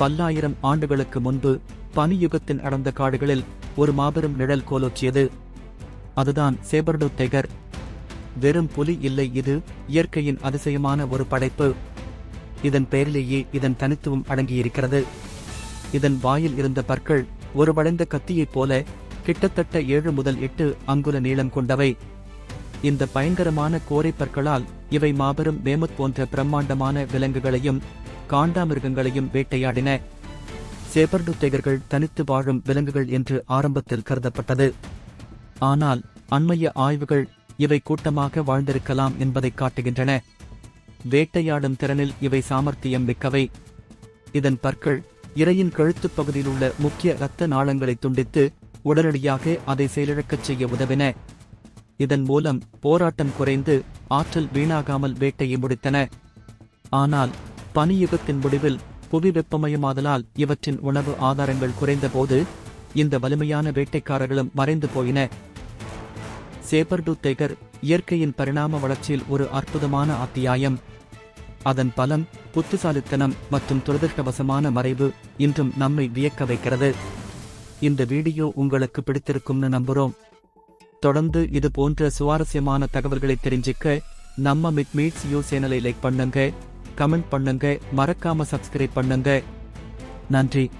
பல்லாயிரம் ஆண்டுகளுக்கு முன்பு பனியுகத்தின் அடர்ந்த காடுகளில் ஒரு மாபெரும் நிழல் கோலோச்சியது. அதுதான் சேபர்டு டைகர் வெறும் புலி இல்லை இது இயற்கையின் அதிசயமான ஒரு படைப்பு. இதன் பெயரிலேயே இதன் தனித்துவம் அடங்கியிருக்கிறது. இதன் வாயில் இருந்த பற்கள் ஒரு வளைந்த கத்தியைப் போல கிட்டத்தட்ட ஏழு முதல் எட்டு அங்குல நீளம் கொண்டவை. இந்த பயங்கரமான கோரை பற்களால் இவை மாபெரும் மேமத் போன்ற பிரம்மாண்டமான விலங்குகளையும் காண்டாமிருகங்களையும் வேட்டையாடின. சேபர்டு டைகர்கள் தனித்து வாழும் விலங்குகள் என்று ஆரம்பத்தில் கருதப்பட்டது. ஆனால் அண்மைய ஆய்வுகள் இவை கூட்டமாக வாழ்ந்திருக்கலாம் என்பதை காட்டுகின்றன. வேட்டையாடும் திறனில் இவை சாமர்த்தியம் மிக்கவை. இதன் பற்கள் இரையின் கழுத்துப் பகுதியில் உள்ள முக்கிய இரத்த நாளங்களை துண்டித்து உடனடியாக அதை செயலிழக்கச் செய்ய உதவின. இதன் மூலம் போராட்டம் குறைந்து ஆற்றல் வீணாகாமல் வேட்டையை முடித்தன. ஆனால் பனியுகத்தின் முடிவில் புவி வெப்பமயமாதலால் இவற்றின் உணவு ஆதாரங்கள் குறைந்தபோது இந்த வலிமையான வேட்டைக்காரர்களும் மறைந்து போயின. சேபர்டு டைகர் இயற்கையின் பரிணாம வளர்ச்சியில் ஒரு அற்புதமான அத்தியாயம். அதன் பலம் புத்திசாலித்தனம் மற்றும் துரதிருஷ்டவசமான மறைவு இன்றும் நம்மை வியக்க வைக்கிறது. இந்த வீடியோ உங்களுக்கு பிடித்திருக்கும்னு நம்புகிறோம் தொடர்ந்து இது போன்ற சுவாரஸ்யமான தகவல்களை தெரிஞ்சுக்க நம்ம மிட் மீட்ஸ் யூ சேனலை லைக் பண்ணுங்க. கமெண்ட் பண்ணுங்க. மறக்காம சப்ஸ்கிரைப் பண்ணுங்க. நன்றி.